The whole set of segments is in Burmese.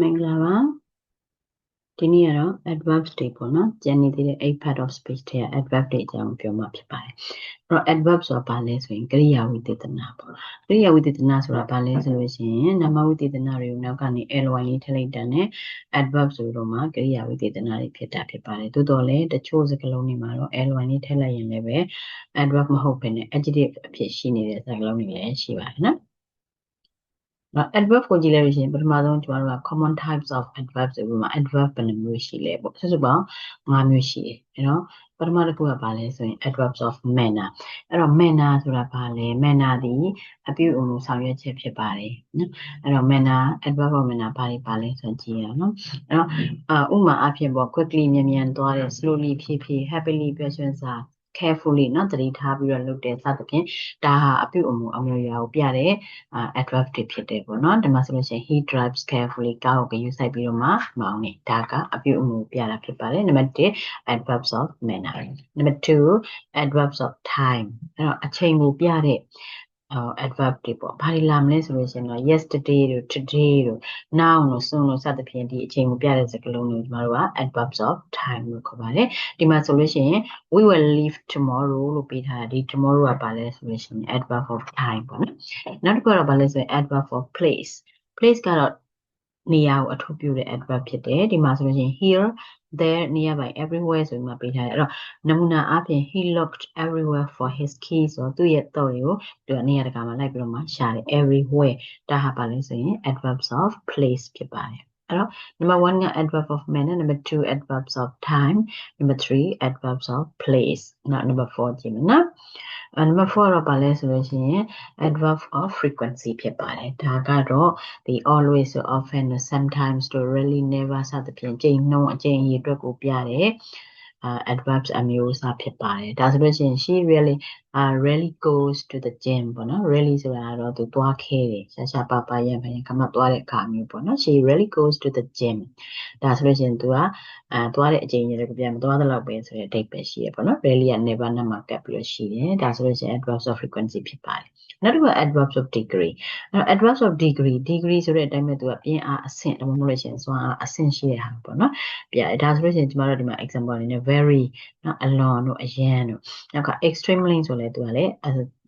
မင်္ဂလာပါဒီနေ့ကတော့ adverb တွေပေါ့နော်ကျန်နေသေးတဲ့8 part of speech တွေက adverb တွေအကြောင်းပြောမှာဖြစ်ပါတယ်အဲ့တော့ adverb ဆိုတာဘာလဲဆိုရင်ကရိယာဝိသေသနာပေါ့ကရိယာဝိသေသနာဆိုတာဘာလဲဆိုလို့ရှိရင်နာမဝိသေသနာတွေကိုနောက်ကနေ ly လေးထည့်လိုက်တဲ့နဲ့ adverb ဆိုတော့မှကရိယာဝိသေသနာတွေဖြစ်တာဖြစ်ပါတယ်သို့တော်လည်းတချို့စကားလုံးတွေမှာတော့ ly လေးထည့်လိုက်ရင်လည်းပဲ adverb မဟုတ်ဘဲနဲ့ adjective အဖြစ်ရှိနေတဲ့စကားလုံးတွေလည်းရှိပါတယ်နော် နော် adverb ကိုကြည့်လိုက်လို့ရှိရင်ပထမဆုံးကျွန်တော်တို့က common types of adverb ဆိုပြီးမှ adverb ဘယ်နှမျိုးရှိလဲပေါ့ဆက်စုပေါင်း၅မျိုးရှိတယ်အဲ့တော့ပထမတစ်ခုကဘာလဲဆိုရင် adverbs of manner အဲ့တော့ manner ဆိုတာဘာလဲ manner ဒီအပြုအမူဆောင်ရွက်ချက်ဖြစ်ပါတယ်နော်အဲ့တော့ manner adverb of manner ဘာတွေပါလဲဆိုကြည့်ရအောင်နော်အဲ့တော့ဥမာအဖြစ်ပေါ့ quickly မြန်မြန်သွားတယ် slowly ဖြည်းဖြည်း happily ပျော်ရွှင်စွာ carefully နော်သတိထားပြီးတော့လုပ်တယ်စသဖြင့်ဒါဟာအပြုအမူအမျိုးအရာကိုပြတဲ့ adverb ဖြစ်တယ်ပေါ့နော်ဒီမှာဆိုလို့ရှိရင် he drives carefully ကားကိုဂရုစိုက်ပြီးတော့မှမောင်းတယ်ဒါကအပြုအမူပြတာဖြစ်ပါတယ်နံပါတ်1 adverbs of manner နံပါတ်2 adverbs of time အဲ့တော့အချိန်ကိုပြတဲ့ adverb တွေပေါ့ဘာတွေလာမလဲဆိုလို့ရှိရင်တော့ yesterday တို့ today တို့ now တို့ soon တို့စသဖြင့်ဒီအချိန်ကိုပြတဲ့စကားလုံးတွေကျမတို့က adverbs of time လို့ခေါ်ပါတယ်ဒီမှာဆိုလို့ရှိရင် we will leave tomorrow လို့ပေးထားတာဒီ tomorrow ကဘာလဲဆိုလို့ရှိရင် adverb of time ပေါ့နော်နောက်တစ်ခုကတော့ဘာလဲဆိုရင် adverb of place place ကတော့နေရာကိုအထူးပြုတဲ့ adverb ဖြစ်တယ်ဒီမှာဆိုလို့ရှိရင် here there nearby everywhere ဆိုပြီးမှပေးထားတယ်အဲ့တော့နမူနာအားဖြင့် he looked everywhere for his keys ဆိုတော့သူ့ရဲ့တော့တွေကိုသူကနေရာတကာမှာလိုက်ပြီးတော့မှရှာတယ် everywhere ဒါဟာပါလဲဆိုရင် adverbs of place ဖြစ်ပါတယ်အဲ့တော့ number 1က adverb of manner number 2 adverbs of time number 3 adverbs of place နောက် number 4ကြည့်မယ်နော် number 4တော့ပါလဲဆိုလို့ရှိရင် adverb of frequency ဖြစ်ပါတယ်ဒါကတော့ the always often sometimes to really never စသဖြင့်ကြိမ်နှုန်းအကြိမ်အရေအတွက်ကိုပြတယ် adverbs အမျိုးအစားဖြစ်ပါတယ်ဒါဆိုလို့ရှိရင် she really uh really goes to the gym ပေါ့နော် really ဆိုတာကတော့သူသွားခဲ့တယ်ရှာရှာပါပါရံဖန်ခမသွားတဲ့အခါမျိုးပေါ့နော် she really goes to the gym ဒါဆိုလို့ရှိရင်သူကအဲသွားတဲ့အချိန်ကြီးလည်းပြန်မသွားသလောက်ပဲဆိုတဲ့အဓိပ္ပာယ်ရှိရပေါ့နော် really က never နဲ့မှာကပ်ပြီးတော့ရှိတယ်ဒါဆိုလို့ရှိရင် adverbs of frequency ဖြစ်ပါတယ်နောက်တစ်ခုက adverbs of degree အဲ့တော့ adverbs of degree degree ဆိုတဲ့အတိုင်းပဲသူကပြင်းအားအဆင့်ဒါမှမဟုတ်လို့ရှိရင်စွမ်းအားအဆင့်ရှိတဲ့ဟာပေါ့နော်ပြဒါဆိုလို့ရှိရင်ကျမတို့ဒီမှာ example အနေနဲ့ very နော်အလွန်တို့အရန်တို့နောက်က extremely ဆိုလဲသူကလည်း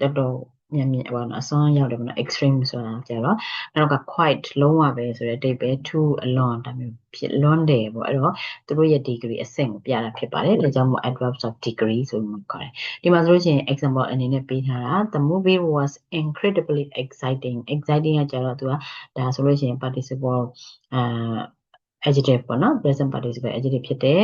တော်တော်မြန်မြန်ပေါ့နော်အစွန်းရောက်တယ်ပေါ့နော် extreme ဆိုတာကြတော့နောက်က quite လုံးဝပဲဆိုတဲ့အတိတ်ပဲ too အလွန်ဒါမျိုးဖြစ်လွန်းတယ်ပေါ့အဲ့တော့သူတို့ရဲ့ degree အဆင့်ကိုပြတာဖြစ်ပါတယ်ဒါကြောင့်မို့ adverbs of degree ဆိုပြီးခေါ်တယ်ဒီမှာဆိုလို့ရှိရင် example အနေနဲ့ပေးထားတာ the movie was incredibly exciting exciting ကကြတော့သူကဒါဆိုလို့ရှိရင် participle အာ adjective ပေါ့နော် present participle adjective ဖြစ်တယ်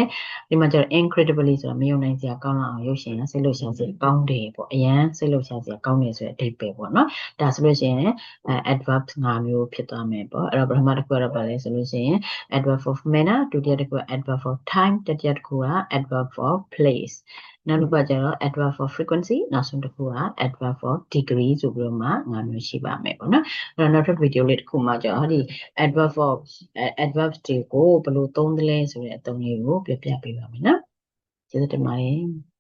ဒီမှာကျတော့ incredibly ဆိုတာမယုံနိုင်စရာကောင်းလောက်အောင်ရုပ်ရှင်စိတ်လှုပ်ရှားစရာကောင်းတယ်ပေါ့အရန်စိတ်လှုပ်ရှားစရာကောင်းတယ်ဆိုတဲ့အဓိပ္ပာယ်ပေါ့နော်ဒါဆိုလို့ရှိရင် adverb ၅မျိုးဖြစ်သွားမယ်ပေါ့အဲ့တော့ပထမတစ်ခုကတော့ဗာလဲဆိုလို့ရှိရင် adverb of manner ဒုတိယတစ်ခုက adverb of time တတိယတစ်ခုက adverb of place နောက်တစ်ခုကကျတော့ adverb for frequency နောက်ဆုံးတစ်ခုက adverb for degree ဆိုပြီးတော့မှငါမျိုးရှိပါမယ်ပေါ့နော်အဲ့တော့နောက်ထပ်ဗီဒီယိုလေးတစ်ခုမှကျတော့ဒီ adverb for adverbs တွေကိုဘယ်လိုသုံးသလဲဆိုတဲ့အသုံးလေးကိုပြပြပေးပါမယ်နော်ကျေးဇူးတင်ပါတယ်